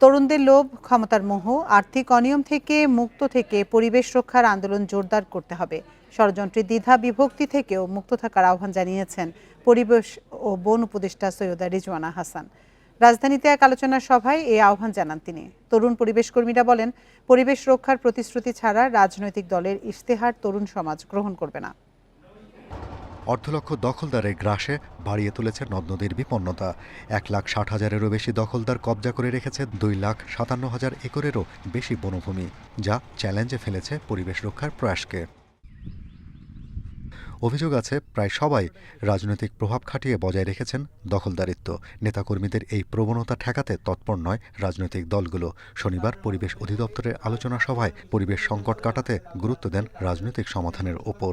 তরুণদের লোভ, ক্ষমতার মোহ, আর্থিক অনিয়ম থেকে মুক্ত থেকে পরিবেশ রক্ষার আন্দোলন জোরদার করতে হবে। ষড়যন্ত্রী দ্বিধা বিভক্তি থেকেও মুক্ত থাকার আহ্বান জানিয়েছেন পরিবেশ ও বন উপদেষ্টা সৈয়দা রিজওয়ানা হাসান। রাজধানীতে এক আলোচনা সভায় এই আহ্বান জানান তিনি। তরুণ পরিবেশ কর্মীরা বলেন, পরিবেশ রক্ষার প্রতিশ্রুতি ছাড়া রাজনৈতিক দলের ইশতেহার তরুণ সমাজ গ্রহণ করবে না। অর্ধলক্ষ দখলদারের গ্রাসে বাড়িয়ে তুলেছে নদ নদীর বিপন্নতা। এক লাখ ষাট হাজারেরও বেশি দখলদার কবজা করে রেখেছে, দুই লাখ সাতান্ন হাজার একরেরও বেশি বনভূমি, যা চ্যালেঞ্জে ফেলেছে পরিবেশ রক্ষার প্রয়াসকে। অভিযোগ আছে, প্রায় সবাই রাজনৈতিক প্রভাব খাটিয়ে বজায় রেখেছেন দখলদারিত্ব। নেতাকর্মীদের এই প্রবণতা ঠেকাতে তৎপর নয় রাজনৈতিক দলগুলো। শনিবার পরিবেশ অধিদপ্তরের আলোচনা সভায় পরিবেশ সংকট কাটাতে গুরুত্ব দেন রাজনৈতিক সমাধানের ওপর।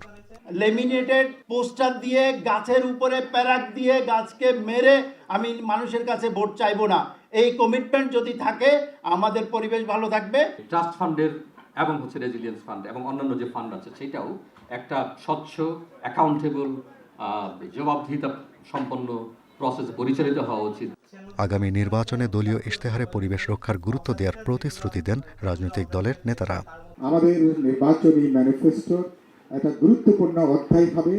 লেমিনেটেড পোস্টার দিয়ে গাছের উপরে প্যারাক দিয়ে গাছকে মেরে আমি মানুষের কাছে ভোট চাইব না। এই কমিটমেন্ট যদি থাকে আমাদের পরিবেশ ভালো থাকবে। ট্রাস্ট ফান্ডের এবং হচ্ছে রেজিলিয়েন্স ফান্ড এবং অন্যান্য যে ফান্ড আছে সেটাও একটা স্বচ্ছ অ্যাকাউন্টেবল জবাবদিহিতা সম্পন্ন প্রসেস পরিচালিত হওয়া উচিত। আগামী নির্বাচনে দলীয় ইশতেহারে পরিবেশ রক্ষার গুরুত্ব দেওয়ার প্রতিশ্রুতি দেন রাজনৈতিক দলের নেতারা। আমাদের নির্বাচনী ম্যানিফেস্টোর একটা গুরুত্বপূর্ণ অধ্যায় হবে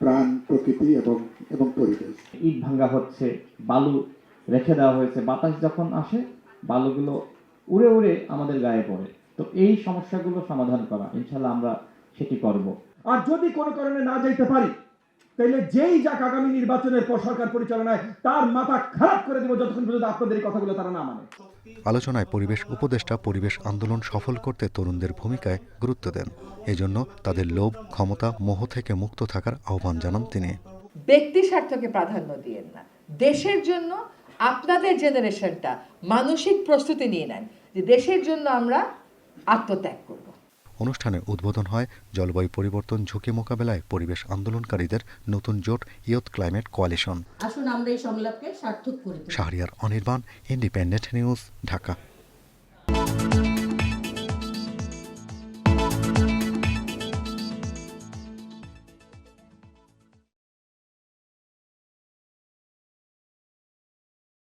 প্রাণ প্রকৃতি এবং এবং পরিবেশ। ইট ভাঙ্গা হচ্ছে বালু রেখে দেওয়া হয়েছে। বাতাস যখন আসে বালুগুলো উড়ে উড়ে আমাদের গায়ে পড়ে। তো এই সমস্যাগুলো সমাধান করা ইনশাল্লাহ আমরা সেটি করব। আর যদি কোনো কারণে না যাইতে পারি তাহলে যেই যাক আগামী নির্বাচনের পর সরকার পরিচালনায় তার মাথা খারাপ করে দেবো যতক্ষণ পর্যন্ত আপনাদের এই কথাগুলো তারা না মানে। আলোচনায় পরিবেশ উপদেষ্টা পরিবেশ আন্দোলন সফল করতে তরুণদের ভূমিকায় গুরুত্ব দেন। এজন্য তাদের লোভ, ক্ষমতা, মোহ থেকে মুক্ত থাকার আহ্বান জানান তিনি। ব্যক্তি স্বার্থকে প্রাধান্য দিয়েন না। দেশের জন্য আপনাদের জেনারেশনটা মানসিক প্রস্তুতি নিয়ে নেন যে দেশের জন্য আমরা আত্মত্যাগ করব। অনুষ্ঠানে উদ্বোধন হয় জলবায়ু পরিবর্তন ঝুঁকি মোকাবেলায় পরিবেশ আন্দোলনকারীদের নতুন জোট ইয়ত ক্লাইমেট কোয়ালিশন। আসুন আমরা এই সংলাপকে সার্থক করি শাহরিয়ার অনির্বাণ ইন্ডিপেন্ডেন্ট নিউজ ঢাকা।